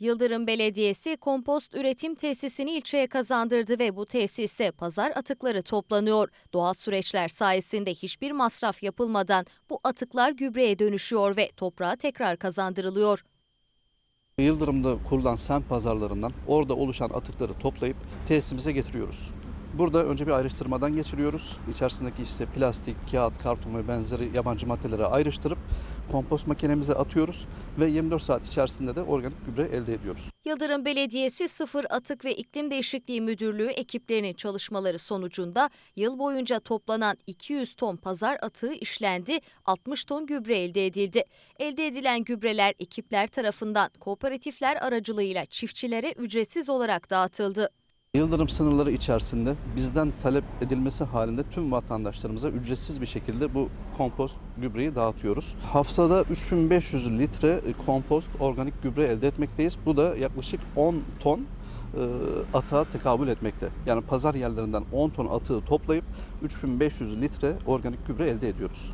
Yıldırım Belediyesi kompost üretim tesisini ilçeye kazandırdı ve bu tesiste pazar atıkları toplanıyor. Doğal süreçler sayesinde hiçbir masraf yapılmadan bu atıklar gübreye dönüşüyor ve toprağa tekrar kazandırılıyor. Yıldırım'da kurulan semt pazarlarından orada oluşan atıkları toplayıp tesisimize getiriyoruz. Burada önce bir ayrıştırmadan geçiriyoruz. İçerisindeki işte plastik, kağıt, karton ve benzeri yabancı maddeleri ayrıştırıp kompost makinemize atıyoruz ve 24 saat içerisinde de organik gübre elde ediyoruz. Yıldırım Belediyesi Sıfır Atık ve İklim Değişikliği Müdürlüğü ekiplerinin çalışmaları sonucunda yıl boyunca toplanan 200 ton pazar atığı işlendi, 60 ton gübre elde edildi. Elde edilen gübreler ekipler tarafından kooperatifler aracılığıyla çiftçilere ücretsiz olarak dağıtıldı. Yıldırım sınırları içerisinde bizden talep edilmesi halinde tüm vatandaşlarımıza ücretsiz bir şekilde bu kompost gübreyi dağıtıyoruz. Haftada 3500 litre e, kompost organik gübre elde etmekteyiz. Bu da yaklaşık 10 ton e, atığa tekabül etmekte. Yani pazar yerlerinden 10 ton atığı toplayıp 3500 litre organik gübre elde ediyoruz.